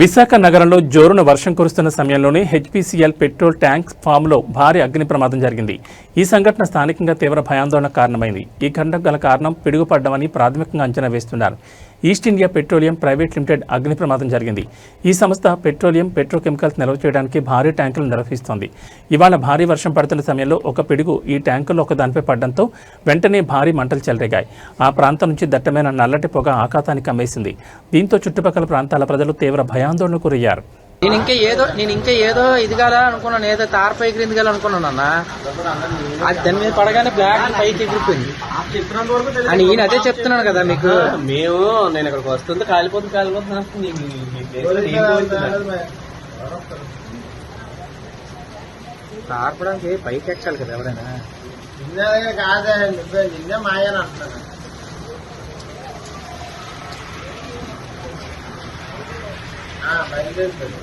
విశాఖ నగరంలో జోరున వర్షం కురుస్తున్న సమయంలోనే హెచ్పీసీఎల్ పెట్రోల్ ట్యాంక్ ఫామ్లో భారీ అగ్ని ప్రమాదం జరిగింది. ఈ సంఘటన స్థానికంగా తీవ్ర భయాందోళన కారణమైంది. ఈ ఘటనకు గల కారణం పిడుగుపడ్డమని ప్రాథమికంగా అంచనా వేస్తున్నారు. East India petroleum private limited అగ్ని ప్రమాదం జరిగింది. ఈ సంస్థ పెట్రోలియం పెట్రోకెమికల్స్ నిల్వ చేయడానికి భారీ ట్యాంకులు నిర్వహిస్తోంది. ఇవాళ భారీ వర్షం పడుతున్న సమయంలో ఒక పిడుగు ఈ ట్యాంకుల్లో ఒక దానిపై పడడంతో వెంటనే భారీ మంటలు చెలరేగాయి. ఆ ప్రాంతం నుంచి దట్టమైన నల్లటి పొగ ఆకాశానికి అమ్మేసింది. దీంతో చుట్టుపక్కల ప్రాంతాల ప్రజలు తీవ్ర భయాందోళనకు గురయ్యారు. నేను ఇంకా ఏదో నేను ఇంకా ఏదో ఇది కదా అనుకున్నాను ఏదో తార పైకి ఎగిరింది అనుకున్నాను అన్న అది దాని మీద పడగానే బ్లాక్ పైకి ఎగిరిపోయింది. అని ఈయన అదే చెప్తున్నాను కదా మీకు. మేము నేను ఇక్కడికి వస్తుంది కాలిపోతుంది కాలిపోతుంది. తారపడానికి పైకి ఎక్కాలి కదా ఎవరైనా. కాదే నిన్నే మాయని అంటున్నాను. ఆ, బయలుదేరుతుంది